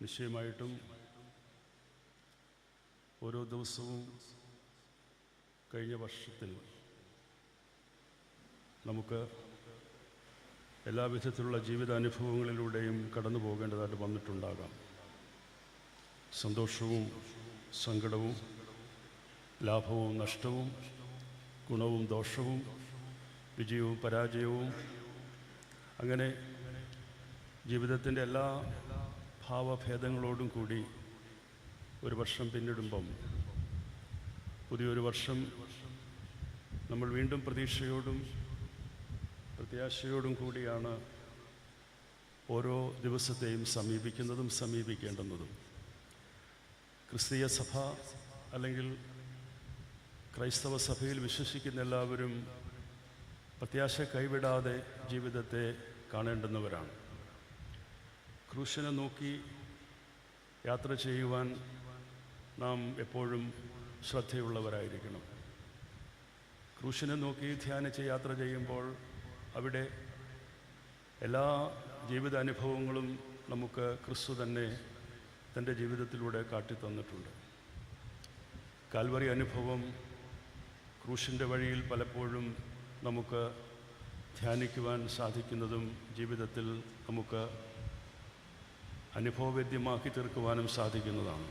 നിശ്ചയമായിട്ടും ഓരോ ദിവസവും കഴിഞ്ഞ വർഷത്തിൽ നമുക്ക് എല്ലാവിധത്തിലുള്ള ജീവിതാനുഭവങ്ങളിലൂടെയും കടന്നു പോകേണ്ടതായിട്ട് വന്നിട്ടുണ്ടാകാം. സന്തോഷവും സങ്കടവും ലാഭവും നഷ്ടവും ഗുണവും ദോഷവും വിജയവും പരാജയവും അങ്ങനെ ജീവിതത്തിന്റെ എല്ലാ ഭാവഭേദങ്ങളോടും കൂടി ഒരു വർഷം പിന്നിടുമ്പം പുതിയൊരു വർഷം നമ്മൾ വീണ്ടും പ്രതീക്ഷയോടും പ്രത്യാശയോടും കൂടിയാണ് ഓരോ ദിവസത്തെയും സമീപിക്കുന്നതും സമീപിക്കേണ്ടുന്നതും. ക്രിസ്തീയ സഭ അല്ലെങ്കിൽ ക്രൈസ്തവ സഭയിൽ വിശ്വസിക്കുന്ന എല്ലാവരും പ്രത്യാശ കൈവിടാതെ ജീവിതത്തെ കാണേണ്ടുന്നവരാണ്. ക്രൂശിനെ നോക്കി യാത്ര ചെയ്യുവാൻ നാം എപ്പോഴും ശ്രദ്ധയുള്ളവരായിരിക്കണം. ക്രൂശനെ നോക്കി ധ്യാനിച്ച് യാത്ര ചെയ്യുമ്പോൾ അവിടെ എല്ലാ ജീവിതാനുഭവങ്ങളും നമുക്ക് ക്രിസ്തു തന്നെ തന്റെ ജീവിതത്തിലൂടെ കാട്ടിത്തന്നിട്ടുണ്ട്. കാൽവറി അനുഭവം ക്രൂശിന്റെ വഴിയിൽ പലപ്പോഴും നമുക്ക് ധ്യാനിക്കുവാൻ സാധിക്കുന്നതും ജീവിതത്തിൽ നമുക്ക് അനുഭവവേദ്യമാക്കി തീർക്കുവാനും സാധിക്കുന്നതാണ്.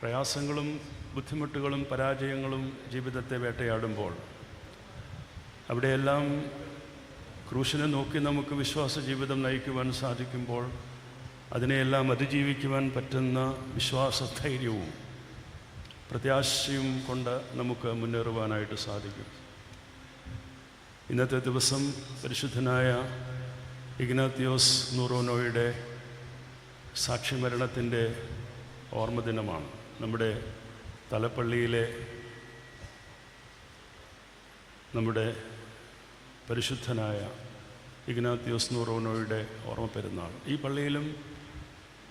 പ്രയാസങ്ങളും ബുദ്ധിമുട്ടുകളും പരാജയങ്ങളും ജീവിതത്തെ വേട്ടയാടുമ്പോൾ അവിടെയെല്ലാം ക്രൂശനെ നോക്കി നമുക്ക് വിശ്വാസ ജീവിതം നയിക്കുവാൻ സാധിക്കുമ്പോൾ അതിനെയെല്ലാം അതിജീവിക്കുവാൻ പറ്റുന്ന വിശ്വാസധൈര്യവും പ്രത്യാശയും കൊണ്ട് നമുക്ക് മുന്നേറുവാനായിട്ട് സാധിക്കും. ഇന്നത്തെ ദിവസം പരിശുദ്ധനായ ഇഗ്നാത്തിയോസ് നൂറോനോയുടെ സാക്ഷിമരണത്തിന്റെ ഓർമ്മ ദിനമാണ് നമ്മുടെ തലപ്പള്ളിയിലെ നമ്മുടെ പരിശുദ്ധനായ ഇഗ്നാത്യോസ് നൂറോനോയുടെ ഓർമ്മ പെരുന്നാൾ ഈ പള്ളിയിലും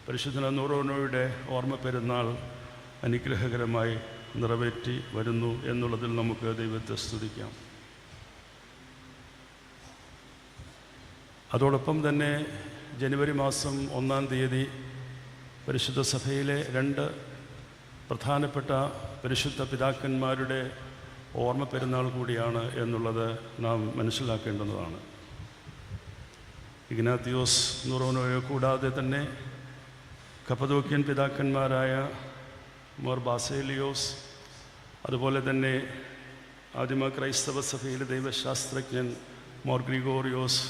പരിശുദ്ധന നൂറോനോയുടെ ഓർമ്മ പെരുന്നാൾ അനുഗ്രഹകരമായി നിറവേറ്റി വരുന്നു എന്നുള്ളതിൽ നമുക്ക് ദൈവത്തെ സ്തുതിക്കാം. അതോടൊപ്പം തന്നെ ജനുവരി മാസം ഒന്നാം തീയതി പരിശുദ്ധ സഭയിലെ രണ്ട് പ്രധാനപ്പെട്ട പരിശുദ്ധ പിതാക്കന്മാരുടെ ഓർമ്മ പെരുന്നാൾ കൂടിയാണ് എന്നുള്ളത് നാം മനസ്സിലാക്കേണ്ടുന്നതാണ്. ഇഗ്നാത്തിയോസ് നുറോനോയെ കൂടാതെ തന്നെ കപ്പതോക്യൻ പിതാക്കന്മാരായ മോർ ബാസേലിയോസ് അതുപോലെ തന്നെ ആദിമ ക്രൈസ്തവ സഭയിലെ ദൈവശാസ്ത്രജ്ഞൻ മോർ ഗ്രിഗോറിയോസ്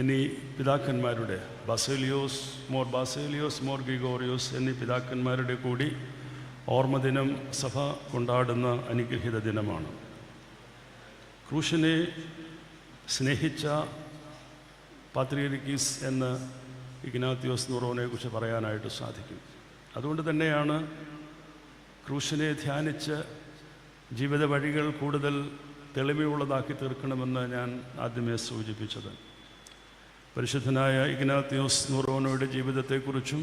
എന്നീ പിതാക്കന്മാരുടെ ബസേലിയോസ് മോർ ബാസേലിയോസ് മോർ ഗ്രിഗോറിയോസ് എന്നീ പിതാക്കന്മാരുടെ കൂടി ഓർമ്മദിനം സഭ കൊണ്ടാടുന്ന അനുഗ്രഹീത ദിനമാണ്. ക്രൂശനെ സ്നേഹിച്ച പാത്രിയരിക്കീസ് എന്ന് ഇഗ്നാത്തിയോസ് നൂറോനെ കുറിച്ച് പറയാനായിട്ട് സാധിക്കും. അതുകൊണ്ട് തന്നെയാണ് ക്രൂശനെ ധ്യാനിച്ച് ജീവിത വഴികൾ കൂടുതൽ തെളിമയുള്ളതാക്കി തീർക്കണമെന്ന് ഞാൻ ആദ്യമേ സൂചിപ്പിച്ചത്. പരിശുദ്ധനായ ഇഗ്നാത്യോസ് നൂറോനോയുടെ ജീവിതത്തെക്കുറിച്ചും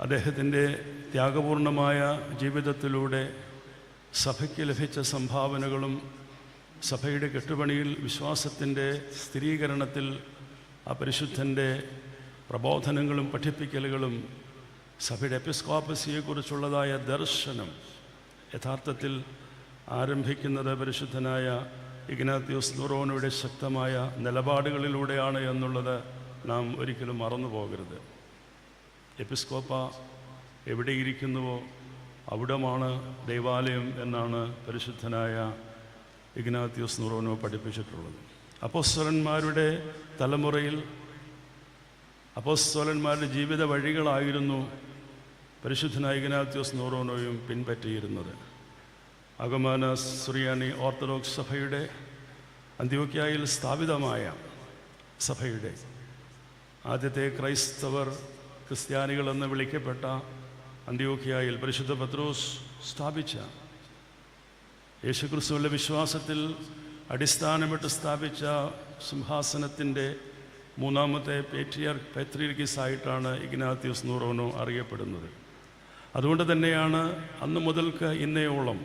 അദ്ദേഹത്തിന്റെ ത്യാഗപൂർണമായ ജീവിതത്തിലൂടെ സഭയ്ക്ക് ലഭിച്ച സംഭാവനകളും സഭയുടെ കെട്ടുപണിയിൽ വിശ്വാസത്തിന്റെ സ്ഥിരീകരണത്തിൽ ആ പരിശുദ്ധന്റെ പ്രബോധനങ്ങളും പഠിപ്പിക്കലുകളും സഭയുടെ എപ്പിസ്കോപ്പസിയെക്കുറിച്ചുള്ളതായ ദർശനം യഥാർത്ഥത്തിൽ ആരംഭിക്കുന്നത് പരിശുദ്ധനായ ഇഗ്നാത്യോസ് ദുറോനയുടെ ശക്തമായ നിലപാടുകളിലൂടെയാണ് എന്നുള്ളത് നാം ഒരിക്കലും മറന്നു പോകരുത്. എപ്പിസ്കോപ്പ എവിടെയിരിക്കുന്നുവോ അവിടമാണ് ദൈവാലയം എന്നാണ് പരിശുദ്ധനായ ഇഗ്നാത്യോസ് നുറോനോ പഠിപ്പിച്ചിട്ടുള്ളത്. അപ്പോസ്വലന്മാരുടെ തലമുറയിൽ അപ്പോസ്വലന്മാരുടെ ജീവിത വഴികളായിരുന്നു പരിശുദ്ധനായ ഇഗ്നാത്യോസ് നുറോനോയും പിൻപറ്റിയിരുന്നത്. അഗമാന സുറിയാനി ഓർത്തഡോക്സ് സഭയുടെ അന്ത്യോക്യായിൽ സ്ഥാപിതമായ സഭയുടെ ആദ്യത്തെ ക്രൈസ്തവർ ക്രിസ്ത്യാനികളെന്ന് വിളിക്കപ്പെട്ട അന്ത്യോക്യായിൽ പരിശുദ്ധ പത്രോസ് സ്ഥാപിച്ച യേശുക്രിസ്തുവിന്റെ വിശ്വാസത്തിൽ അടിസ്ഥാനമിട്ട് സ്ഥാപിച്ച സിംഹാസനത്തിന്റെ മൂന്നാമത്തെ പേട്രിയർ പെത്രീർഗീസ് ആയിട്ടാണ് ഇഗ്നാത്യൂസ് നൂറോനോ അറിയപ്പെടുന്നത്. അതുകൊണ്ട് തന്നെയാണ് അന്ന് മുതൽക്ക് ഇന്നയോളം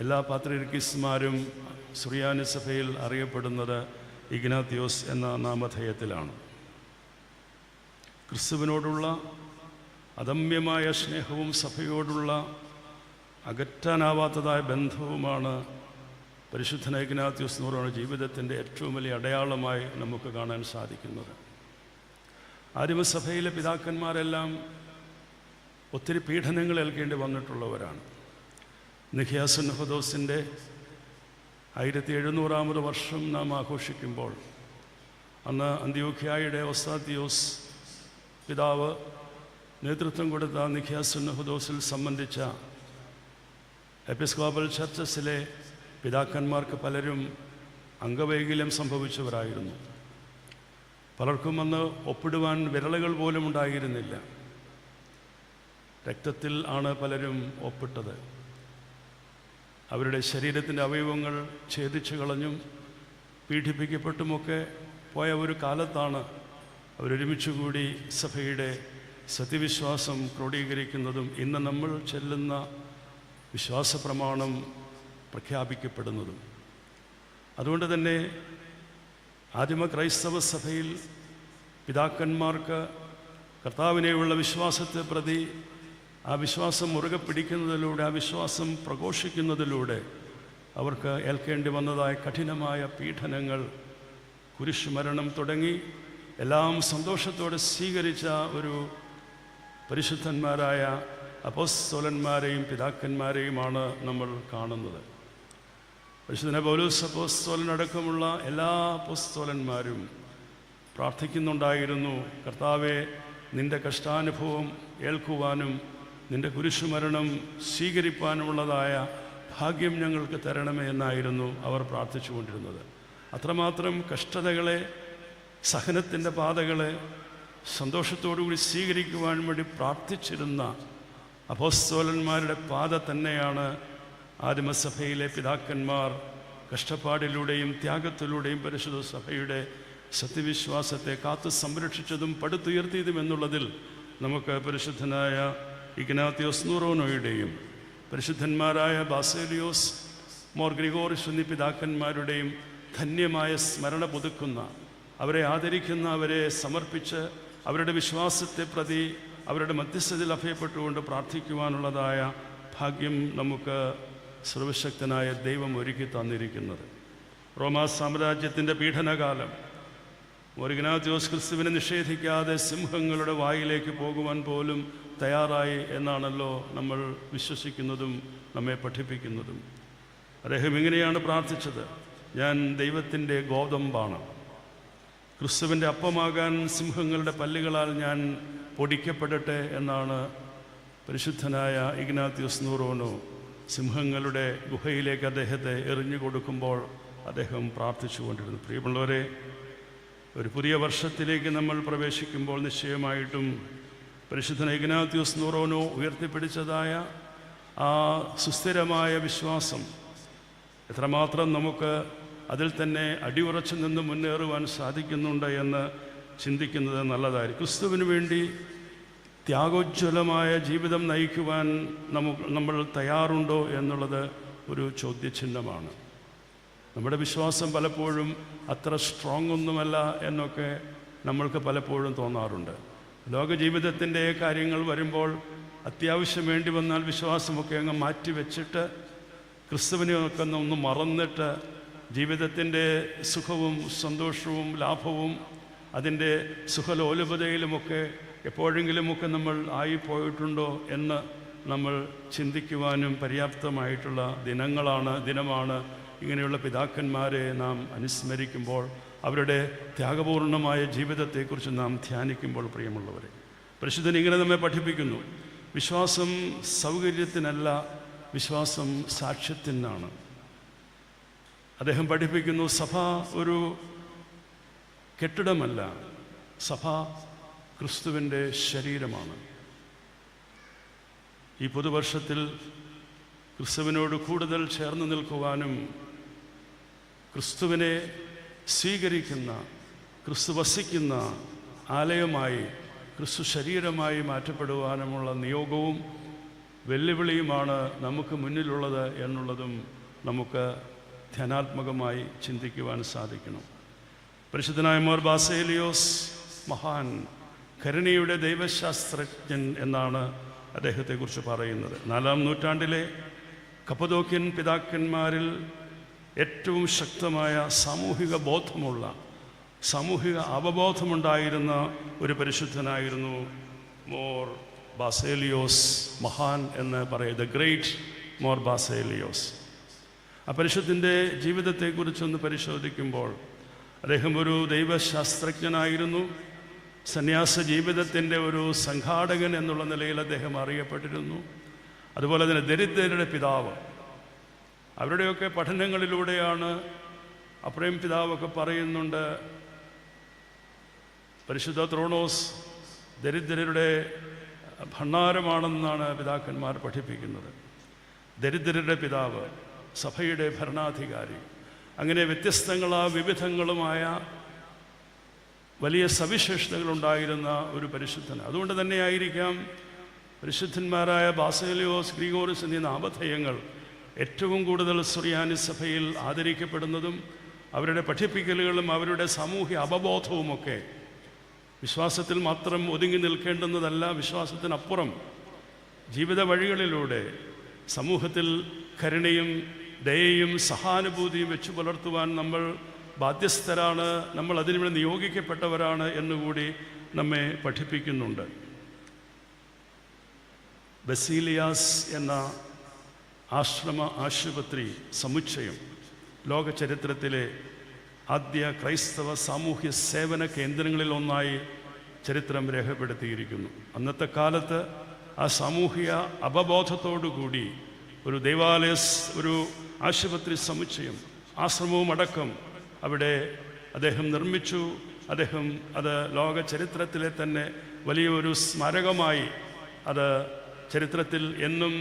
എല്ലാ പാത്രീർക്കിസ്മാരും സുറിയാനി സഭയിൽ അറിയപ്പെടുന്നത് ഇഗ്നാത്യോസ് എന്ന നാമധേയത്തിലാണ്. ക്രിസ്തുവിനോടുള്ള അദമ്യമായ സ്നേഹവും സഭയോടുള്ള അകറ്റാനാവാത്തതായ ബന്ധവുമാണ് പരിശുദ്ധ ഇഗ്നാത്യൂസ് നൂറാണ് ജീവിതത്തിന്റെ ഏറ്റവും വലിയ അടയാളമായി നമുക്ക് കാണാൻ സാധിക്കുന്നത്. ആദിമസഭയിലെ പിതാക്കന്മാരെല്ലാം ഒത്തിരി പീഡനങ്ങൾ ഏൽക്കേണ്ടി വന്നിട്ടുള്ളവരാണ്. നിഖിയാസുൻ ഹുദോസിന്റെ ആയിരത്തി എഴുന്നൂറാമത് വർഷം നാം ആഘോഷിക്കുമ്പോൾ അന്ന് അന്ത്യോഖ്യായുടെ ഒസാത്തിയോസ് പിതാവ് നേതൃത്വം കൊടുത്ത നിഖിയാസുൻ ഹുദോസിൽ സംബന്ധിച്ച എപ്പിസ്കോപ്പൽ ചർച്ചസിലെ പിതാക്കന്മാർക്ക് പലരും അംഗവൈകല്യം സംഭവിച്ചവരായിരുന്നു. പലർക്കും അന്ന് ഒപ്പിടുവാൻ വിരളുകൾ പോലും ഉണ്ടായിരുന്നില്ല. രക്തത്തിൽ ആണ് പലരും ഒപ്പിട്ടത്. അവരുടെ ശരീരത്തിന്റെ അവയവങ്ങൾ ഛേദിച്ചു കളഞ്ഞും പീഡിപ്പിക്കപ്പെട്ടുമൊക്കെ പോയ ഒരു കാലത്താണ് അവരൊരുമിച്ച് കൂടി സഭയുടെ സത്യവിശ്വാസം ക്രോഡീകരിക്കുന്നതും ഇന്ന് നമ്മൾ ചെല്ലുന്ന വിശ്വാസ പ്രമാണം പ്രഖ്യാപിക്കപ്പെടുന്നതും. അതുകൊണ്ട് തന്നെ ആദിമ ക്രൈസ്തവ സഭയിൽ പിതാക്കന്മാർക്ക് കർത്താവിനെയുള്ള വിശ്വാസത്തെ പ്രതി ആ വിശ്വാസം മുറുകെ പിടിക്കുന്നതിലൂടെ ആ വിശ്വാസം പ്രഘോഷിക്കുന്നതിലൂടെ അവർക്ക് ഏൽക്കേണ്ടി വന്നതായ കഠിനമായ പീഡനങ്ങൾ കുരിശുമരണം തുടങ്ങി എല്ലാം സന്തോഷത്തോടെ സ്വീകരിച്ച ഒരു പരിശുദ്ധന്മാരായ അപ്പോസ്തോലന്മാരെയും പിതാക്കന്മാരെയുമാണ് നമ്മൾ കാണുന്നത്. പരിശുദ്ധന പൗലൂസ് അപ്പോസ്തോലനടക്കമുള്ള എല്ലാ അപ്പോസ്തോലന്മാരും പ്രാർത്ഥിക്കുന്നുണ്ടായിരുന്നു. കർത്താവെ നിന്റെ കഷ്ടാനുഭവം ഏൽക്കുവാനും നിന്റെ കുരിശുമരണം സ്വീകരിപ്പാനുള്ളതായ ഭാഗ്യം ഞങ്ങൾക്ക് തരണമേ എന്നായിരുന്നു അവർ പ്രാർത്ഥിച്ചുകൊണ്ടിരുന്നത്. അത്രമാത്രം കഷ്ടതകളെ സഹനത്തിന്റെ പാതകളെ സന്തോഷത്തോടുകൂടി സ്വീകരിക്കുവാൻ വേണ്ടി പ്രാർത്ഥിച്ചിരുന്ന അപോസ്തോലന്മാരുടെ പാത തന്നെയാണ് ആദിമസഭയിലെ പിതാക്കന്മാർ കഷ്ടപ്പാടിലൂടെയും ത്യാഗത്തിലൂടെയും പരിശുദ്ധ സഭയുടെ സത്യവിശ്വാസത്തെ കാത്തു സംരക്ഷിച്ചതും പടുത്തുയർത്തിയതും എന്നുള്ളതിൽ നമുക്ക് പരിശുദ്ധനായ ഇഗ്നാത്യോസ് നൂറോനോയുടെയും പരിശുദ്ധന്മാരായ ബാസേലിയോസ് മോർ ഗ്രിഗോറിസ് എന്നീ പിതാക്കന്മാരുടെയും ധന്യമായ സ്മരണ പുതുക്കുന്ന അവരെ ആദരിക്കുന്ന അവരെ സമർപ്പിച്ച് അവരുടെ വിശ്വാസത്തെ പ്രതി അവരുടെ മധ്യസ്ഥതയിൽ അഭയപ്പെട്ടുകൊണ്ട് പ്രാർത്ഥിക്കുവാനുള്ളതായ ഭാഗ്യം നമുക്ക് സർവശക്തനായ ദൈവം ഒരുക്കി തന്നിരിക്കുന്നത്. റോമാ സാമ്രാജ്യത്തിന്റെ പീഡനകാലം ഒരിഗ്നാത്യോസ് ക്രിസ്തുവിനെ നിഷേധിക്കാതെ സിംഹങ്ങളുടെ വായിലേക്ക് പോകുവാൻ പോലും തയ്യാറായി എന്നാണല്ലോ നമ്മൾ വിശ്വസിക്കുന്നതും നമ്മെ പഠിപ്പിക്കുന്നതും. അദ്ദേഹം ഇങ്ങനെയാണ് പ്രാർത്ഥിച്ചത്. ഞാൻ ദൈവത്തിന്റെ ഗോതമ്പാണ്. ക്രിസ്തുവിന്റെ അപ്പമാകാൻ സിംഹങ്ങളുടെ പല്ലുകളാൽ ഞാൻ പൊടിക്കപ്പെടട്ടെ എന്നാണ് പരിശുദ്ധനായ ഇഗ്നാത്യോസ് നൂറോനോ സിംഹങ്ങളുടെ ഗുഹയിലേക്ക് അദ്ദേഹത്തെ എറിഞ്ഞു കൊടുക്കുമ്പോൾ അദ്ദേഹം പ്രാർത്ഥിച്ചുകൊണ്ടിരുന്നു പ്രിയമുള്ളവരെ ഒരു പുതിയ വർഷത്തിലേക്ക് നമ്മൾ പ്രവേശിക്കുമ്പോൾ നിശ്ചയമായിട്ടും പരിശുദ്ധന ഏകനാത്യോസ് നൂറോനോ ഉയർത്തിപ്പിടിച്ചതായ ആ സുസ്ഥിരമായ വിശ്വാസം എത്രമാത്രം നമുക്ക് അതിൽ തന്നെ അടിയുറച്ചു നിന്ന് മുന്നേറുവാൻ സാധിക്കുന്നുണ്ട് എന്ന് ചിന്തിക്കുന്നത് നല്ലതായിരിക്കും. ക്രിസ്തുവിന് വേണ്ടി ത്യാഗോജ്വലമായ ജീവിതം നയിക്കുവാൻ നമുക്ക് നമ്മൾ തയ്യാറുണ്ടോ എന്നുള്ളത് ഒരു ചോദ്യചിഹ്നമാണ്. നമ്മുടെ വിശ്വാസം പലപ്പോഴും അത്ര സ്ട്രോങ് ഒന്നുമല്ല എന്നൊക്കെ നമ്മൾക്ക് പലപ്പോഴും തോന്നാറുണ്ട്. ലോക ജീവിതത്തിന്റെ കാര്യങ്ങൾ വരുമ്പോൾ അത്യാവശ്യം വേണ്ടി വന്നാൽ വിശ്വാസമൊക്കെ അങ്ങ് മാറ്റിവെച്ചിട്ട് ക്രിസ്തുവിനെയൊക്കെ ഒന്ന് മറന്നിട്ട് ജീവിതത്തിന്റെ സുഖവും സന്തോഷവും ലാഭവും അതിന്റെ സുഖലോലുപതയിലുമൊക്കെ എപ്പോഴെങ്കിലുമൊക്കെ നമ്മൾ ആയിപ്പോയിട്ടുണ്ടോ എന്ന് നമ്മൾ ചിന്തിക്കുവാനും പര്യാപ്തമായിട്ടുള്ള ദിനങ്ങളാണ് ദിനമാണ് ഇങ്ങനെയുള്ള പിതാക്കന്മാരെ നാം അനുസ്മരിക്കുമ്പോൾ അവരുടെ ത്യാഗപൂർണമായ ജീവിതത്തെക്കുറിച്ച് നാം ധ്യാനിക്കുമ്പോൾ പ്രിയമുള്ളവരെ പരിശുദ്ധൻ ഇങ്ങനെ നമ്മെ പഠിപ്പിക്കുന്നു. വിശ്വാസം സൗകര്യത്തിനല്ല വിശ്വാസം സാക്ഷ്യത്തിനാണ്. അദ്ദേഹം പഠിപ്പിക്കുന്നു സഭ ഒരു കെട്ടിടമല്ല സഭ ക്രിസ്തുവിന്റെ ശരീരമാണ്. ഈ പുതുവർഷത്തിൽ ക്രിസ്തുവിനോട് കൂടുതൽ ചേർന്ന് നിൽക്കുവാനും ക്രിസ്തുവിനെ സ്വീകരിക്കുന്ന ക്രിസ്തു വസിക്കുന്ന ആലയമായി ക്രിസ്തു ശരീരമായി മാറ്റപ്പെടുവാനുമുള്ള നിയോഗവും വെല്ലുവിളിയുമാണ് നമുക്ക് മുന്നിലുള്ളത് എന്നുള്ളതും നമുക്ക് ധ്യാനാത്മകമായി ചിന്തിക്കുവാൻ സാധിക്കണം. പരിശുദ്ധനായ മോർ ബാസേലിയോസ് മഹാൻ കരുണയുടെ ദൈവശാസ്ത്രജ്ഞൻ എന്നാണ് അദ്ദേഹത്തെക്കുറിച്ച് പറയുന്നത്. നാലാം നൂറ്റാണ്ടിലെ കപ്പതോക്യൻ പിതാക്കന്മാരിൽ ഏറ്റവും ശക്തമായ സാമൂഹിക ബോധമുള്ള സാമൂഹിക അവബോധമുണ്ടായിരുന്ന ഒരു പരിശുദ്ധനായിരുന്നു മോർ ബാസേലിയോസ് മഹാൻ എന്ന് പറയുന്നത് ഗ്രേറ്റ് മോർ ബാസേലിയോസ്. ആ പരിശുദ്ധിന്റെ ജീവിതത്തെക്കുറിച്ചൊന്ന് പരിശോധിക്കുമ്പോൾ അദ്ദേഹം ഒരു ദൈവശാസ്ത്രജ്ഞനായിരുന്നു. സന്യാസ ജീവിതത്തിന്റെ ഒരു സംഘാടകൻ എന്നുള്ള നിലയിൽ അദ്ദേഹം അറിയപ്പെട്ടിരുന്നു. അതുപോലെ തന്നെ ദരിദ്രരുടെ പിതാവ്. അവരുടെയൊക്കെ പഠനങ്ങളിലൂടെയാണ് അപ്രേം പിതാവൊക്കെ പറയുന്നുണ്ട് പരിശുദ്ധ ത്രോണോസ് ദരിദ്രരുടെ ഭണ്ണാരമാണെന്നാണ് പിതാക്കന്മാർ പഠിപ്പിക്കുന്നത്. ദരിദ്രരുടെ പിതാവ് സഭയുടെ ഭരണാധികാരി. അങ്ങനെ വ്യത്യസ്തങ്ങളാ വിവിധങ്ങളുമായ വലിയ സവിശേഷതകളുണ്ടായിരുന്ന ഒരു പരിശുദ്ധൻ. അതുകൊണ്ട് തന്നെയായിരിക്കാം പരിശുദ്ധന്മാരായ ബാസേലിയോസ് ഗ്രിഗോറിസ് എന്നീ നാമധേയങ്ങൾ ഏറ്റവും കൂടുതൽ സുറിയാനി സഭയിൽ ആദരിക്കപ്പെടുന്നതും അവരുടെ പഠിപ്പിക്കലുകളും അവരുടെ സാമൂഹ്യ അവബോധവുമൊക്കെ വിശ്വാസത്തിൽ മാത്രം ഒതുങ്ങി നിൽക്കേണ്ടുന്നതല്ല വിശ്വാസത്തിനപ്പുറം ജീവിത വഴികളിലൂടെ സമൂഹത്തിൽ കരുണയും ദയയും സഹാനുഭൂതിയും വെച്ചു പുലർത്തുവാൻ നമ്മൾ ബാധ്യസ്ഥരാണ് നമ്മൾ അതിനുവേണ്ടി നിയോഗിക്കപ്പെട്ടവരാണ് എന്നുകൂടി നമ്മെ പഠിപ്പിക്കുന്നുണ്ട്. ബസീലിയാസ് എന്ന ആശ്രമ ആശുപത്രി സമുച്ചയം. ലോക ചരിത്രത്തിലെ ആദ്യ ക്രൈസ്തവ സാമൂഹ്യ സേവന കേന്ദ്രങ്ങളിൽ ഒന്നായി ചരിത്രം രേഖപ്പെടുത്തിയിരിക്കുന്നു. അന്നത്തെ കാലത്ത് ആ സാമൂഹിക അവബോധത്തോടുകൂടി ഒരു ദേവാലയ ഒരു ആശുപത്രി സമുച്ചയം ആശ്രമവും അടക്കം അവിടെ അദ്ദേഹം നിർമ്മിച്ചു. അദ്ദേഹം അത് ലോക ചരിത്രത്തിലെ തന്നെ വലിയൊരു സ്മാരകമായി അത് ചരിത്രത്തിൽ എന്നും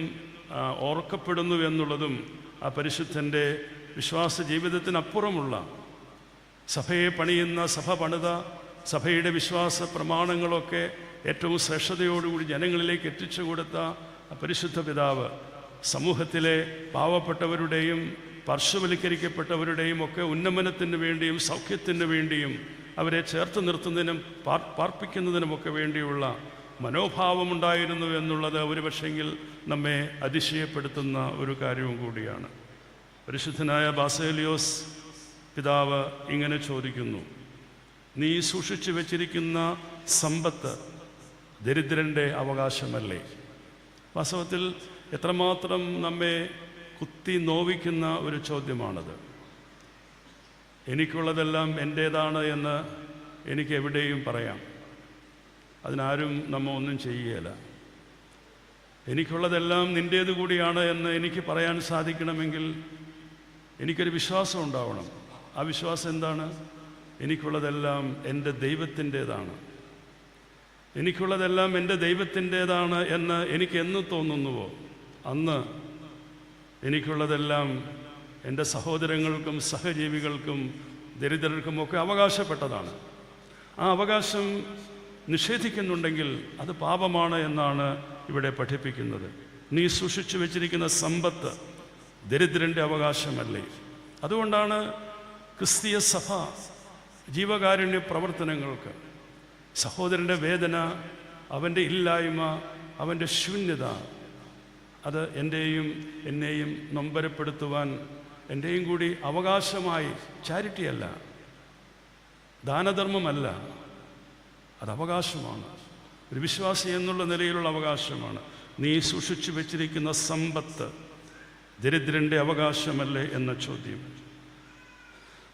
ഓർക്കപ്പെടുന്നു എന്നുള്ളതും ആ പരിശുദ്ധന്റെ വിശ്വാസ ജീവിതത്തിനപ്പുറമുള്ള സഭയെ പണിയുന്ന സഭ പണിത സഭയുടെ വിശ്വാസ പ്രമാണങ്ങളൊക്കെ ഏറ്റവും ശ്രേഷ്ഠതയോടുകൂടി ജനങ്ങളിലേക്ക് എത്തിച്ചു കൊടുത്ത പരിശുദ്ധ പിതാവ്. സമൂഹത്തിലെ പാവപ്പെട്ടവരുടെയും പാർശ്വവൽക്കരിക്കപ്പെട്ടവരുടെയും ഒക്കെ ഉന്നമനത്തിന് വേണ്ടിയും സൗഖ്യത്തിന് വേണ്ടിയും അവരെ ചേർത്ത് നിർത്തുന്നതിനും പാർ പാർപ്പിക്കുന്നതിനുമൊക്കെ വേണ്ടിയുള്ള മനോഭാവമുണ്ടായിരുന്നു എന്നുള്ളത് ഒരുപക്ഷെങ്കിൽ നമ്മെ അതിശയപ്പെടുത്തുന്ന ഒരു കാര്യവും കൂടിയാണ്. പരിശുദ്ധനായ ബാസേലിയോസ് പിതാവ് ഇങ്ങനെ ചോദിക്കുന്നു നീ സൂക്ഷിച്ചു വച്ചിരിക്കുന്ന സമ്പത്ത് ദരിദ്രന്റെ അവകാശമല്ലേ? വാസ്തവത്തിൽ എത്രമാത്രം നമ്മെ കുത്തി നോവിക്കുന്ന ഒരു ചോദ്യമാണത്. എനിക്കുള്ളതെല്ലാം എന്റേതാണ് എന്ന് എനിക്ക് എവിടെയും പറയാം. അതിനാരും നമ്മ ഒന്നും ചെയ്യുകയില്ല. എനിക്കുള്ളതെല്ലാം നിന്റേത് കൂടിയാണ് എന്ന് എനിക്ക് പറയാൻ സാധിക്കണമെങ്കിൽ എനിക്കൊരു വിശ്വാസം ഉണ്ടാവണം. ആ വിശ്വാസം എന്താണ്? എനിക്കുള്ളതെല്ലാം എന്റെ ദൈവത്തിന്റേതാണ്. എനിക്കുള്ളതെല്ലാം എന്റെ ദൈവത്തിന്റേതാണ് എന്ന് എനിക്ക് എന്ന് തോന്നുന്നുവോ? അന്ന് എനിക്കുള്ളതെല്ലാം എന്റെ സഹോദരങ്ങൾക്കും സഹജീവികൾക്കും ദരിദ്രർക്കും ഒക്കെ അവകാശപ്പെട്ടതാണ്. ആ അവകാശം നിഷേധിക്കുന്നുണ്ടെങ്കിൽ അത് പാപമാണ് എന്നാണ് ഇവിടെ പഠിപ്പിക്കുന്നത്. നീ സൂക്ഷിച്ചു വെച്ചിരിക്കുന്ന സമ്പത്ത് ദരിദ്രന്റെ അവകാശമല്ലേ? അതുകൊണ്ടാണ് ക്രിസ്തീയ സഭ ജീവകാരുണ്യ പ്രവർത്തനങ്ങൾക്ക് സഹോദരന്റെ വേദന അവന്റെ ഇല്ലായ്മ അവന്റെ ശൂന്യത അത് എന്റെയും എന്നെയും നൊമ്പരപ്പെടുത്തുവാൻ എന്റെയും കൂടി അവകാശമായി ചാരിറ്റിയല്ല ദാനധർമ്മമല്ല. അത് അവകാശമാണ്. ഒരു വിശ്വാസി എന്നുള്ള നിലയിലുള്ള അവകാശമാണ്. നീ സൂക്ഷിച്ചു വെച്ചിരിക്കുന്ന സമ്പത്ത് ദരിദ്രന്റെ അവകാശമല്ലേ എന്ന ചോദ്യം.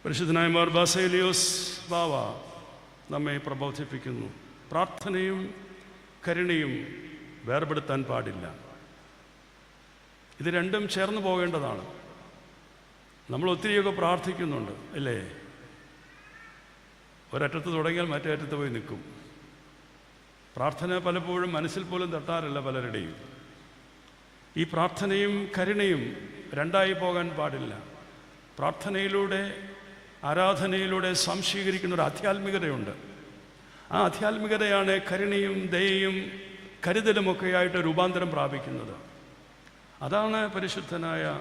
പരിശുദ്ധനായ മാർ ബാസേലിയോസ് ബാവ നമ്മെ പ്രബോധിപ്പിക്കുന്നു. പ്രാർത്ഥനയും കരുണയും വേർപെടുത്താൻ പാടില്ല. ഇത് രണ്ടും ചേർന്ന് പോകേണ്ടതാണ്. നമ്മൾ ഒത്തിരിയൊക്കെ പ്രാർത്ഥിക്കുന്നുണ്ട് അല്ലേ? ഒരറ്റത്ത് തുടങ്ങിയാൽ മറ്റേ അറ്റത്ത് പോയി നിൽക്കും. പ്രാർത്ഥന പലപ്പോഴും മനസ്സിൽ പോലും തട്ടാറില്ല പലരുടെയും. ഈ പ്രാർത്ഥനയും കരുണയും രണ്ടായി പോകാൻ പാടില്ല. പ്രാർത്ഥനയിലൂടെ ആരാധനയിലൂടെ സംശീകരിക്കുന്ന ഒരു ആധ്യാത്മികതയുണ്ട്. ആ ആധ്യാത്മികതയാണ് കരുണയും ദയയും കരുതലുമൊക്കെയായിട്ട് രൂപാന്തരം പ്രാപിക്കുന്നത്. അതാണ് പരിശുദ്ധനായ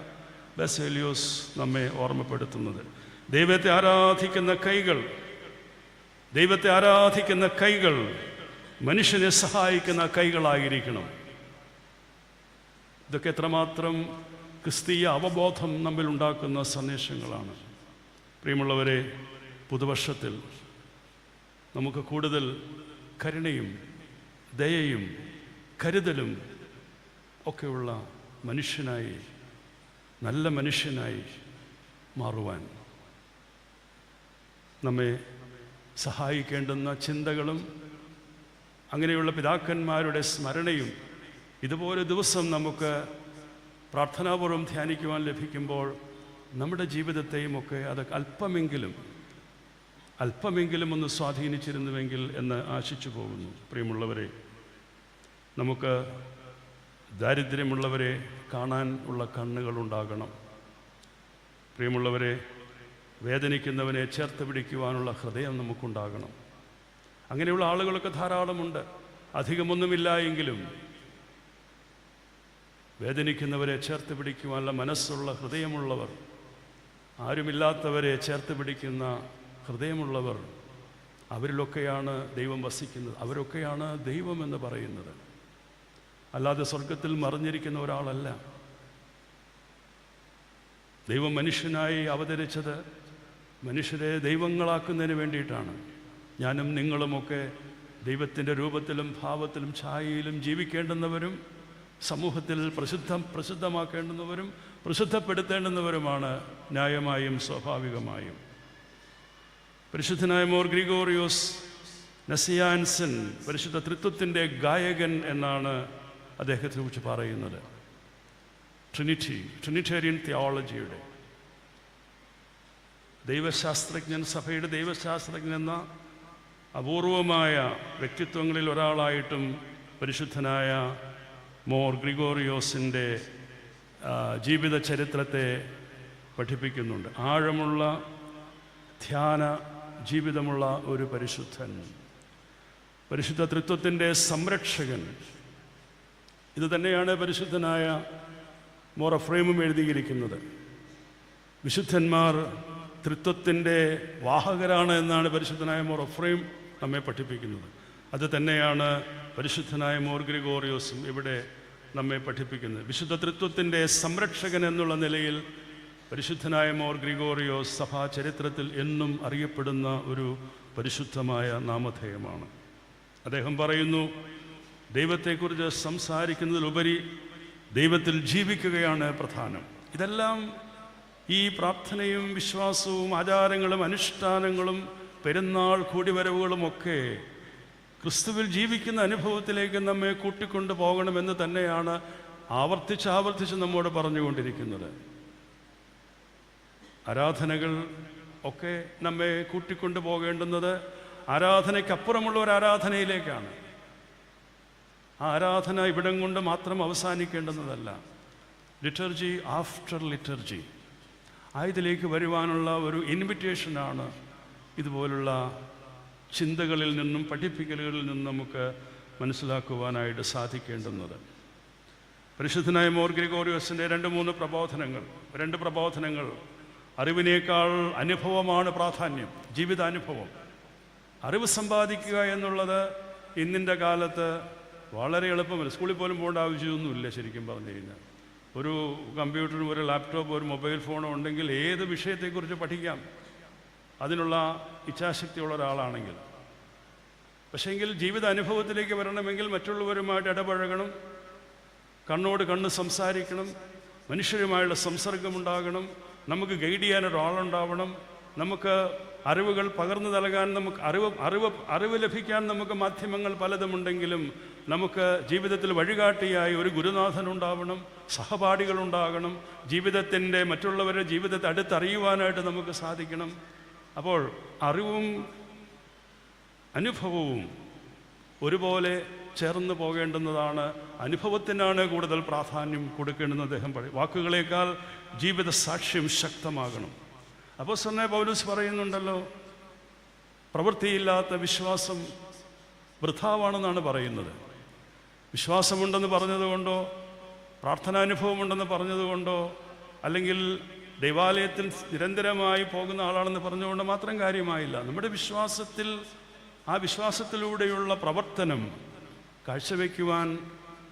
ബസേലിയോസ് നമ്മെ ഓർമ്മപ്പെടുത്തുന്നത്. ദൈവത്തെ ആരാധിക്കുന്ന കൈകൾ ദൈവത്തെ ആരാധിക്കുന്ന കൈകൾ മനുഷ്യനെ സഹായിക്കുന്ന കൈകളായിരിക്കണം. ഇതൊക്കെ എത്രമാത്രം ക്രിസ്തീയ അവബോധം നമ്മിൽ ഉണ്ടാക്കുന്ന സന്ദേശങ്ങളാണ്. പ്രിയമുള്ളവരെ പുതുവർഷത്തിൽ നമുക്ക് കൂടുതൽ കരുണയും ദയയും കരുതലും ഒക്കെയുള്ള മനുഷ്യനായി നല്ല മനുഷ്യനായി മാറുവാൻ നമ്മെ സഹായിക്കേണ്ടുന്ന ചിന്തകളും അങ്ങനെയുള്ള പിതാക്കന്മാരുടെ സ്മരണയും ഇതുപോലെ ദിവസം നമുക്ക് പ്രാർത്ഥനാപൂർവം ധ്യാനിക്കുവാൻ ലഭിക്കുമ്പോൾ നമ്മുടെ ജീവിതത്തെയും ഒക്കെ അത് അല്പമെങ്കിലും അല്പമെങ്കിലും ഒന്ന് സ്വാധീനിച്ചിരുന്നുവെങ്കിൽ എന്ന് ആശിച്ചു പോകുന്നു. പ്രിയമുള്ളവരെ നമുക്ക് ദാരിദ്ര്യമുള്ളവരെ കാണാൻ ഉള്ള കണ്ണുകളുണ്ടാകണം പ്രിയമുള്ളവരെ വേദനിക്കുന്നവനെ ചേർത്ത് പിടിക്കുവാനുള്ള ഹൃദയം നമുക്കുണ്ടാകണം. അങ്ങനെയുള്ള ആളുകളൊക്കെ ധാരാളമുണ്ട്. അധികമൊന്നുമില്ല എങ്കിലും വേദനിക്കുന്നവരെ ചേർത്ത് പിടിക്കുവാനുള്ള മനസ്സുള്ള ഹൃദയമുള്ളവർ ആരുമില്ലാത്തവരെ ചേർത്ത് പിടിക്കുന്ന ഹൃദയമുള്ളവർ അവരിലൊക്കെയാണ് ദൈവം വസിക്കുന്നത്. അവരൊക്കെയാണ് ദൈവമെന്ന് പറയുന്നത്. അല്ലാതെ സ്വർഗത്തിൽ മറിഞ്ഞിരിക്കുന്ന ഒരാളല്ല. ദൈവം മനുഷ്യനായി അവതരിച്ചത് മനുഷ്യരെ ദൈവങ്ങളാക്കുന്നതിന് വേണ്ടിയിട്ടാണ്. ഞാനും നിങ്ങളുമൊക്കെ ദൈവത്തിന്റെ രൂപത്തിലും ഭാവത്തിലും ഛായയിലും ജീവിക്കേണ്ടുന്നവരും സമൂഹത്തിൽ പ്രസിദ്ധം പ്രസിദ്ധമാക്കേണ്ടുന്നവരും പ്രസിദ്ധപ്പെടുത്തേണ്ടുന്നവരുമാണ് ന്യായമായും സ്വാഭാവികമായും. പരിശുദ്ധനായ മോർ ഗ്രിഗോറിയോസ് നസിയാൻസൻ പരിശുദ്ധ തൃത്വത്തിന്റെ ഗായകൻ എന്നാണ് അദ്ദേഹത്തെ കുറിച്ച് പറയുന്നത്. ട്രിനിറ്റി ട്രിനിറ്റേറിയൻ തിയോളജിയുടെ ദൈവശാസ്ത്രജ്ഞൻ സഭയുടെ ദൈവശാസ്ത്രജ്ഞൻ എന്ന അപൂർവമായ വ്യക്തിത്വങ്ങളിൽ ഒരാളായിട്ടും പരിശുദ്ധനായ മോർ ഗ്രിഗോറിയോസിന്റെ ജീവിത ചരിത്രത്തെ പഠിപ്പിക്കുന്നുണ്ട്. ആഴമുള്ള ധ്യാന ജീവിതമുള്ള ഒരു പരിശുദ്ധൻ. പരിശുദ്ധ തൃത്വത്തിന്റെ സംരക്ഷകൻ. ഇത് തന്നെയാണ് പരിശുദ്ധനായ മോറഫ്രേമും എഴുതിയിരിക്കുന്നത്. വിശുദ്ധന്മാർ തൃത്വത്തിന്റെ വാഹകരാണ് എന്നാണ് പരിശുദ്ധനായ മോർ ഒഫ്രൈം നമ്മെ പഠിപ്പിക്കുന്നത്. അത് തന്നെയാണ് പരിശുദ്ധനായ മോർ ഗ്രിഗോറിയോസും ഇവിടെ നമ്മെ പഠിപ്പിക്കുന്നത്. വിശുദ്ധ തൃത്വത്തിന്റെ സംരക്ഷകൻ എന്നുള്ള നിലയിൽ പരിശുദ്ധനായ മോർ ഗ്രിഗോറിയോസ് സഭാ ചരിത്രത്തിൽ എന്നും അറിയപ്പെടുന്ന ഒരു പരിശുദ്ധമായ നാമധേയമാണ്. അദ്ദേഹം പറയുന്നു ദൈവത്തെക്കുറിച്ച് സംസാരിക്കുന്നതിലുപരി ദൈവത്തിൽ ജീവിക്കുകയാണ് പ്രധാനം. ഇതെല്ലാം ഈ പ്രാർത്ഥനയും വിശ്വാസവും ആചാരങ്ങളും അനുഷ്ഠാനങ്ങളും പെരുന്നാൾ കൂടിവരവുകളുമൊക്കെ ക്രിസ്തുവിൽ ജീവിക്കുന്ന അനുഭവത്തിലേക്ക് നമ്മെ കൂട്ടിക്കൊണ്ടു പോകണമെന്ന് തന്നെയാണ് ആവർത്തിച്ച് ആവർത്തിച്ച് നമ്മോട് പറഞ്ഞുകൊണ്ടിരിക്കുന്നത്. ആരാധനകൾ ഒക്കെ നമ്മെ കൂട്ടിക്കൊണ്ടു പോകേണ്ടുന്നത് ആരാധനയ്ക്കപ്പുറമുള്ള ഒരു ആരാധനയിലേക്കാണ്. ആ ആരാധന ഇവിടം കൊണ്ട് മാത്രം അവസാനിക്കേണ്ടുന്നതല്ല. Liturgy after liturgy. ആയതിലേക്ക് വരുവാനുള്ള ഒരു ഇൻവിറ്റേഷനാണ് ഇതുപോലുള്ള ചിന്തകളിൽ നിന്നും പഠിപ്പിക്കലുകളിൽ നിന്നും നമുക്ക് മനസ്സിലാക്കുവാനായിട്ട് സാധിക്കേണ്ടുന്നത്. പരിശുദ്ധനായ മോർ ഗ്രിഗോറിയോസിന്റെ രണ്ട് മൂന്ന് പ്രബോധനങ്ങൾ രണ്ട് പ്രബോധനങ്ങൾ അറിവിനേക്കാൾ അനുഭവമാണ് പ്രാധാന്യം ജീവിതാനുഭവം. അറിവ് സമ്പാദിക്കുക എന്നുള്ളത് ഇന്നിന്റെ കാലത്ത് വളരെ എളുപ്പമല്ല. സ്കൂളിൽ പോലും പോകേണ്ട ആവശ്യമൊന്നുമില്ല ശരിക്കും പറഞ്ഞു കഴിഞ്ഞാൽ. ഒരു കമ്പ്യൂട്ടറും ഒരു ലാപ്ടോപ്പ് ഒരു മൊബൈൽ ഫോണോ ഉണ്ടെങ്കിൽ ഏത് വിഷയത്തെക്കുറിച്ച് പഠിക്കാം? അതിനുള്ള ഇച്ഛാശക്തിയുള്ള ഒരാളാണെങ്കിൽ. പക്ഷേങ്കിൽ ജീവിത അനുഭവത്തിലേക്ക് വരണമെങ്കിൽ മറ്റുള്ളവരുമായിട്ട് ഇടപഴകണം. കണ്ണോട് കണ്ണ് സംസാരിക്കണം. മനുഷ്യരുമായുള്ള സംസർഗമുണ്ടാകണം. നമുക്ക് ഗൈഡ് ചെയ്യാൻ ഒരാളുണ്ടാവണം. നമുക്ക് അറിവുകൾ പകർന്നു നൽകാൻ നമുക്ക് അറിവ് അറിവ് അറിവ് ലഭിക്കാൻ നമുക്ക് മാധ്യമങ്ങൾ പലതുമുണ്ടെങ്കിലും നമുക്ക് ജീവിതത്തിൽ വഴികാട്ടിയായി ഒരു ഗുരുനാഥൻ ഉണ്ടാവണം സഹപാഠികളുണ്ടാകണം. ജീവിതത്തിന്റെ മറ്റുള്ളവരുടെ ജീവിതത്തെ അടുത്തറിയുവാനായിട്ട് നമുക്ക് സാധിക്കണം. അപ്പോൾ അറിവും അനുഭവവും ഒരുപോലെ ചേർന്ന് പോകേണ്ടുന്നതാണ്. അനുഭവത്തിനാണ് കൂടുതൽ പ്രാധാന്യം കൊടുക്കേണ്ടതെന്ന് അദ്ദേഹം പറയും. വാക്കുകളേക്കാൾ ജീവിത സാക്ഷ്യം ശക്തമാകണം. അപ്പോൾ സ്വന്നെ പൗലൂസ് പറയുന്നുണ്ടല്ലോ പ്രവൃത്തിയില്ലാത്ത വിശ്വാസം വൃഥാവാണെന്നാണ് പറയുന്നത്. വിശ്വാസമുണ്ടെന്ന് പറഞ്ഞതുകൊണ്ടോ പ്രാർത്ഥനാനുഭവമുണ്ടെന്ന് പറഞ്ഞതുകൊണ്ടോ അല്ലെങ്കിൽ ദൈവാലയത്തിൽ നിരന്തരമായി പോകുന്ന ആളാണെന്ന് പറഞ്ഞുകൊണ്ട് മാത്രം കാര്യമായില്ല. നമ്മുടെ വിശ്വാസത്തിൽ ആ വിശ്വാസത്തിലൂടെയുള്ള പ്രവർത്തനം കാഴ്ചവെക്കുവാൻ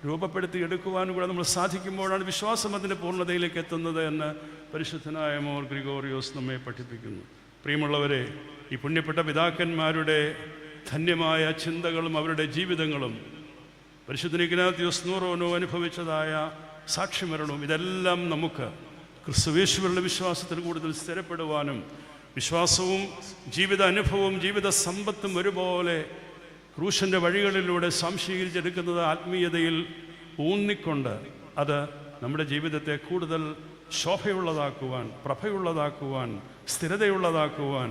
രൂപപ്പെടുത്തി എടുക്കുവാനും കൂടെ നമ്മൾ സാധിക്കുമ്പോഴാണ് വിശ്വാസം അതിന്റെ പൂർണതയിലേക്ക് എത്തുന്നത് എന്ന് പരിശുദ്ധനായ മോർ ഗ്രിഗോറിയോസ് നമ്മെ പഠിപ്പിക്കുന്നു. പ്രിയമുള്ളവരെ ഈ പുണ്യപ്പെട്ട പിതാക്കന്മാരുടെ ധന്യമായ ചിന്തകളും അവരുടെ ജീവിതങ്ങളും പരിശുദ്ധ ദിവസം നൂറോനോ അനുഭവിച്ചതായ സാക്ഷിമരണവും ഇതെല്ലാം നമുക്ക് ക്രിസ്തുവേശുവിലുള്ള വിശ്വാസത്തിൽ കൂടുതൽ സ്ഥിരപ്പെടുവാനും വിശ്വാസവും ജീവിത അനുഭവവും ജീവിത സമ്പത്തും ഒരുപോലെ ക്രൂശന്റെ വഴികളിലൂടെ സംശീകരിച്ചെടുക്കുന്നത് ആത്മീയതയിൽ ഊന്നിക്കൊണ്ട് അത് നമ്മുടെ ജീവിതത്തെ കൂടുതൽ ശോഭയുള്ളതാക്കുവാൻ പ്രഭയുള്ളതാക്കുവാൻ സ്ഥിരതയുള്ളതാക്കുവാൻ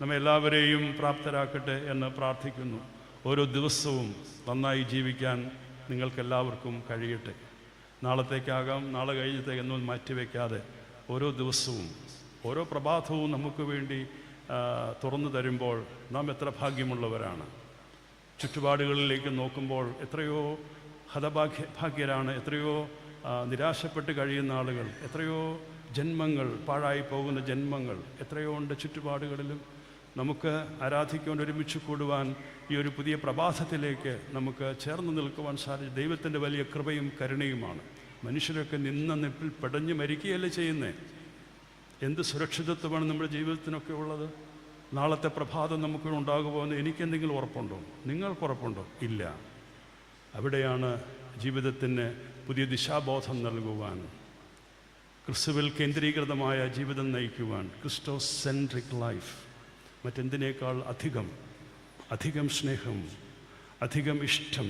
നമ്മെ എല്ലാവരെയും പ്രാപ്തരാക്കട്ടെ എന്ന് പ്രാർത്ഥിക്കുന്നു. ഓരോ ദിവസവും നന്നായി ജീവിക്കാൻ നിങ്ങൾക്കെല്ലാവർക്കും കഴിയട്ടെ. നാളത്തേക്കാകാം നാളെ കഴിഞ്ഞത്തേക്ക് എന്നൊന്നും മാറ്റിവെക്കാതെ ഓരോ ദിവസവും ഓരോ പ്രഭാതവും നമുക്ക് വേണ്ടി തുറന്നു തരുമ്പോൾ നാം എത്ര ഭാഗ്യമുള്ളവരാണ്. ചുറ്റുപാടുകളിലേക്ക് നോക്കുമ്പോൾ എത്രയോ ഹതഭാഗ്യ ഭാഗ്യരാണ് എത്രയോ നിരാശപ്പെട്ട് കഴിയുന്ന ആളുകൾ എത്രയോ ജന്മങ്ങൾ പാഴായി പോകുന്ന ജന്മങ്ങൾ എത്രയോ ഉണ്ട് ചുറ്റുപാടുകളിലും. നമുക്ക് ആരാധിക്കൊണ്ട് ഒരുമിച്ച് കൂടുവാൻ ഈ ഒരു പുതിയ പ്രഭാസത്തിലേക്ക് നമുക്ക് ചേർന്ന് നിൽക്കുവാൻ സാധിച്ചു ദൈവത്തിന്റെ വലിയ കൃപയും കരുണയുമാണ്. മനുഷ്യരൊക്കെ നിന്ന നിപ്പിൽ പെടഞ്ഞു മരിക്കുകയല്ലേ ചെയ്യുന്നേ? എന്ത് സുരക്ഷിതത്വമാണ് നമ്മുടെ ജീവിതത്തിനൊക്കെ ഉള്ളത്? നാളത്തെ പ്രഭാതം നമുക്ക് ഉണ്ടാകുമോ എന്ന് എനിക്കെന്തെങ്കിലും ഉറപ്പുണ്ടോ? നിങ്ങൾക്ക് ഉറപ്പുണ്ടോ? ഇല്ല. അവിടെയാണ് ജീവിതത്തിന് പുതിയ ദിശാബോധം നൽകുവാൻ ക്രിസ്തുവിൽ കേന്ദ്രീകൃതമായ ജീവിതം നയിക്കുവാൻ ക്രിസ്റ്റോ സെൻട്രിക് ലൈഫ് മറ്റെന്തിനേക്കാൾ അധികം? അധികം സ്നേഹം അധികം ഇഷ്ടം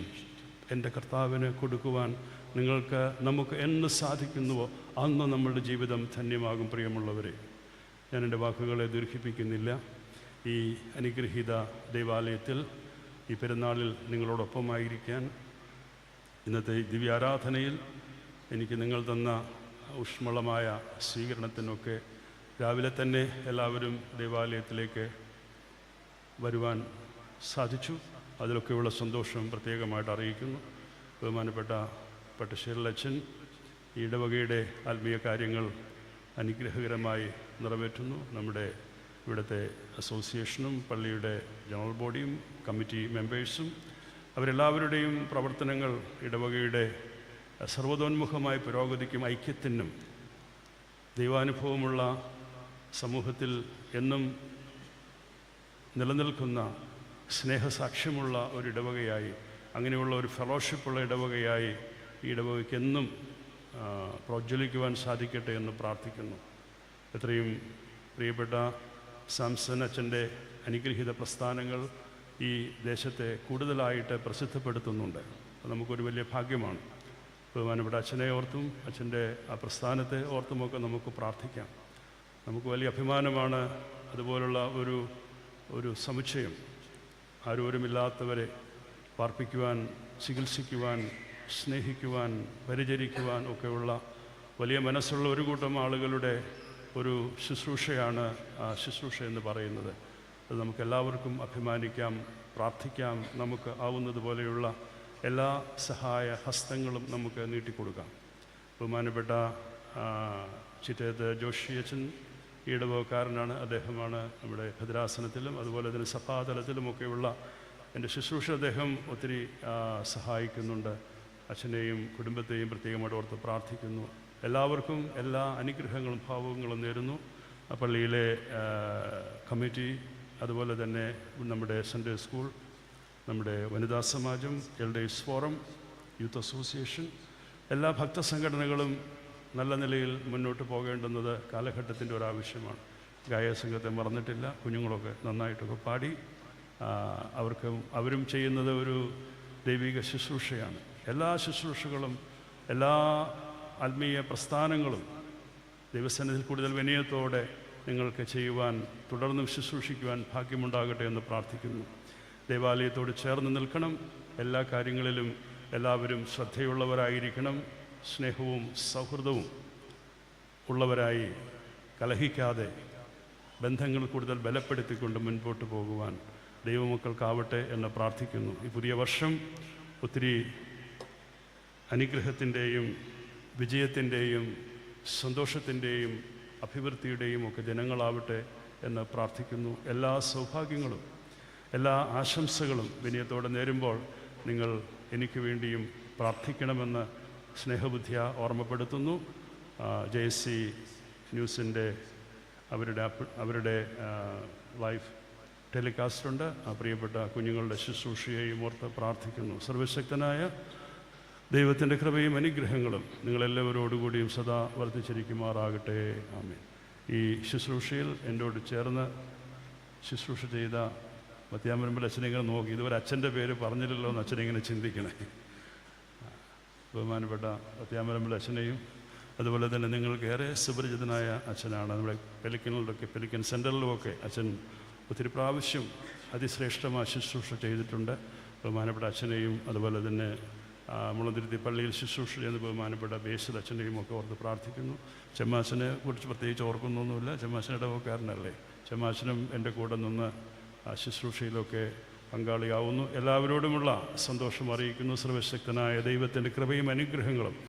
എന്റെ കർത്താവിന് കൊടുക്കുവാൻ നിങ്ങൾക്ക് നമുക്ക് എന്ന് സാധിക്കുന്നുവോ അന്ന് നമ്മളുടെ ജീവിതം ധന്യമാകും പ്രിയമുള്ളവരെ. ഞാൻ എന്റെ വാക്കുകളെ ദീർഘിപ്പിക്കുന്നില്ല. ഈ അനുഗ്രഹീത ദൈവാലയത്തിൽ ഈ പെരുന്നാളിൽ നിങ്ങളോടൊപ്പമായിരിക്കാൻ ഇന്നത്തെ ദിവ്യാരാധനയിൽ എനിക്ക് നിങ്ങൾ തന്ന ഊഷ്മളമായ സ്വീകരണത്തിനൊക്കെ രാവിലെ തന്നെ എല്ലാവരും ദേവാലയത്തിലേക്ക് വരുവാൻ സാധിച്ചു. അതിലൊക്കെയുള്ള സന്തോഷം പ്രത്യേകമായിട്ട് അറിയിക്കുന്നു. ബഹുമാനപ്പെട്ട പട്ടശ്ശേരിലച്ഛൻ ഈ ഇടവകയുടെ ആത്മീയ കാര്യങ്ങൾ അനുഗ്രഹകരമായി നിറവേറ്റുന്നു. നമ്മുടെ ഇവിടുത്തെ അസോസിയേഷനും പള്ളിയുടെ ജനറൽ ബോഡിയും കമ്മിറ്റി മെമ്പേഴ്സും അവരെല്ലാവരുടെയും പ്രവർത്തനങ്ങൾ ഇടവകയുടെ സർവതോന്മുഖമായ പുരോഗതിക്കും ഐക്യത്തിനും ദൈവാനുഭവമുള്ള സമൂഹത്തിൽ എന്നും നിലനിൽക്കുന്ന സ്നേഹസാക്ഷ്യമുള്ള ഒരു ഇടവകയായി അങ്ങനെയുള്ള ഒരു ഫെലോഷിപ്പുള്ള ഇടവകയായി ഈ ഇടവകയ്ക്ക് എന്നും പ്രോജ്വലിക്കുവാൻ സാധിക്കട്ടെ എന്ന് പ്രാർത്ഥിക്കുന്നു. എത്രയും പ്രിയപ്പെട്ട സാംസൻ അച്ഛന്റെ അനുഗ്രഹീത പ്രസ്ഥാനങ്ങൾ ഈ ദേശത്തെ കൂടുതലായിട്ട് പ്രസിദ്ധപ്പെടുത്തുന്നുണ്ട്. അത് നമുക്കൊരു വലിയ ഭാഗ്യമാണ്. ബഹുമാനപ്പെട്ട അച്ഛനെ ഓർത്തും അച്ഛന്റെ ആ പ്രസ്ഥാനത്തെ ഓർത്തുമൊക്കെ നമുക്ക് പ്രാർത്ഥിക്കാം. നമുക്ക് വലിയ അഭിമാനമാണ് അതുപോലുള്ള ഒരു ഒരു സമുച്ചയം ആരോരുമില്ലാത്തവരെ പാർപ്പിക്കുവാൻ ചികിത്സിക്കുവാൻ സ്നേഹിക്കുവാൻ പരിചരിക്കുവാൻ ഒക്കെയുള്ള വലിയ മനസ്സുള്ള ഒരു കൂട്ടം ആളുകളുടെ ഒരു ശുശ്രൂഷയാണ് ആ ശുശ്രൂഷ എന്ന് പറയുന്നത്. അത് നമുക്ക് എല്ലാവർക്കും അഭിമാനിക്കാം പ്രാർത്ഥിക്കാം നമുക്ക് ആവുന്നതുപോലെയുള്ള എല്ലാ സഹായ ഹസ്തങ്ങളും നമുക്ക് നീട്ടിക്കൊടുക്കാം. ബഹുമാനപ്പെട്ട ചിറ്റേത് ജോഷി ജോഷിയച്ചൻ ഈടവക്കാരനാണ് അദ്ദേഹമാണ് നമ്മുടെ ഭദ്രാസനത്തിലും അതുപോലെ തന്നെ സഭാതലത്തിലുമൊക്കെയുള്ള എന്റെ ശുശ്രൂഷ അദ്ദേഹം ഒത്തിരി സഹായിക്കുന്നുണ്ട്. അച്ഛനെയും കുടുംബത്തെയും പ്രത്യേകമായിട്ട് ഓർത്ത് പ്രാർത്ഥിക്കുന്നു. എല്ലാവർക്കും എല്ലാ അനുഗ്രഹങ്ങളും ഭാവങ്ങളും നേരുന്നു. പള്ളിയിലെ കമ്മിറ്റി അതുപോലെ തന്നെ നമ്മുടെ സൺഡേ സ്കൂൾ നമ്മുടെ വനിതാ സമാജം എൽഡേഴ്സ് ഫോറം യൂത്ത് അസോസിയേഷൻ എല്ലാ ഭക്തസംഘടനകളും നല്ല നിലയിൽ മുന്നോട്ട് പോകേണ്ടുന്നത് കാലഘട്ടത്തിന്റെ ഒരു ആവശ്യമാണ്. ഗായക സംഘത്തെ മറന്നിട്ടില്ല. കുഞ്ഞുങ്ങളൊക്കെ നന്നായിട്ടൊക്കെ പാടി അവർക്ക് അവരും ചെയ്യുന്നത് ഒരു ദൈവിക ശുശ്രൂഷയാണ്. എല്ലാ ശുശ്രൂഷകളും എല്ലാ ആത്മീയ പ്രസ്ഥാനങ്ങളും ദൈവസന്നിധിയിൽ കൂടുതൽ വിനയത്തോടെ നിങ്ങൾക്ക് ചെയ്യുവാൻ തുടർന്നും ശുശ്രൂഷിക്കുവാൻ ഭാഗ്യമുണ്ടാകട്ടെ എന്ന് പ്രാർത്ഥിക്കുന്നു. ദേവാലയത്തോട് ചേർന്ന് നിൽക്കണം. എല്ലാ കാര്യങ്ങളിലും എല്ലാവരും ശ്രദ്ധയുള്ളവരായിരിക്കണം. സ്നേഹവും സൗഹൃദവും ഉള്ളവരായി കലഹിക്കാതെ ബന്ധങ്ങൾ കൂടുതൽ ബലപ്പെടുത്തിക്കൊണ്ട് മുൻപോട്ട് പോകുവാൻ ദൈവമക്കൾക്കാവട്ടെ എന്ന് പ്രാർത്ഥിക്കുന്നു. ഈ പുതിയ വർഷം ഒത്തിരി അനുഗ്രഹത്തിന്റെയും വിജയത്തിന്റെയും സന്തോഷത്തിന്റെയും അഭിവൃദ്ധിയുടെയും ഒക്കെ ജനങ്ങളാവട്ടെ എന്ന് പ്രാർത്ഥിക്കുന്നു. എല്ലാ സൗഭാഗ്യങ്ങളും എല്ലാ ആശംസകളും വിനയത്തോടെ നേരുമ്പോൾ നിങ്ങൾ എനിക്ക് വേണ്ടിയും പ്രാർത്ഥിക്കണമെന്ന് സ്നേഹബുദ്ധിയ ഓർമ്മപ്പെടുത്തുന്നു. ജെ എസ് സി ന്യൂസിന്റെ അവരുടെ അവരുടെ ലൈഫ് ടെലികാസ്റ്റ് ഉണ്ട് ആ പ്രിയപ്പെട്ട കുഞ്ഞുങ്ങളുടെ ശുശ്രൂഷയെയും ഓർത്ത് പ്രാർത്ഥിക്കുന്നു. സർവശക്തനായ ദൈവത്തിന്റെ കൃപയും അനുഗ്രഹങ്ങളും നിങ്ങളെല്ലാവരോടുകൂടിയും സദാ വർദ്ധിച്ചിരിക്കുമാറാകട്ടെ. ആമേൻ. ഈ ശുശ്രൂഷയിൽ എന്നോട് ചേർന്ന് ശുശ്രൂഷ ചെയ്ത മത്യാമ്പരമ്പൽ അച്ഛനിങ്ങനെ നോക്കി. ഇതുവരെ അച്ഛന്റെ പേര് പറഞ്ഞില്ലല്ലോ എന്ന് അച്ഛനെങ്ങനെ ചിന്തിക്കണേ. ബഹുമാനപ്പെട്ട അത്യാമരമ്പിൾ അച്ഛനെയും അതുപോലെ തന്നെ നിങ്ങൾക്കേറെ സുപരിചിതനായ അച്ഛനാണ്. നമ്മുടെ പെലിക്കനിലൊക്കെ പെലിക്കൻ സെന്ററിലുമൊക്കെ അച്ഛൻ ഒത്തിരി പ്രാവശ്യം അതിശ്രേഷ്ഠമായ ശുശ്രൂഷ ചെയ്തിട്ടുണ്ട്. ബഹുമാനപ്പെട്ട അച്ഛനെയും അതുപോലെ തന്നെ മുളന്തിരുത്തി പള്ളിയിൽ ശുശ്രൂഷ ചെയ്യുന്ന ബഹുമാനപ്പെട്ട ബേസിൽ അച്ഛനെയും ഒക്കെ ഓർത്ത് പ്രാർത്ഥിക്കുന്നു. ചെമ്മാശനെ കുറിച്ച് പ്രത്യേകിച്ച് ഓർക്കുന്നൊന്നുമില്ല. ചെമ്മാച്ചൻ ഇടവക്കാരനല്ലേ. ചെമ്മാശനും എന്റെ കൂടെ നിന്ന് ശുശ്രൂഷയിലൊക്കെ പങ്കാളിയാവുന്നു. എല്ലാവരോടുമുള്ള സന്തോഷം അറിയിക്കുന്നു. സർവശക്തനായ ദൈവത്തിന്റെ കൃപയും അനുഗ്രഹങ്ങളും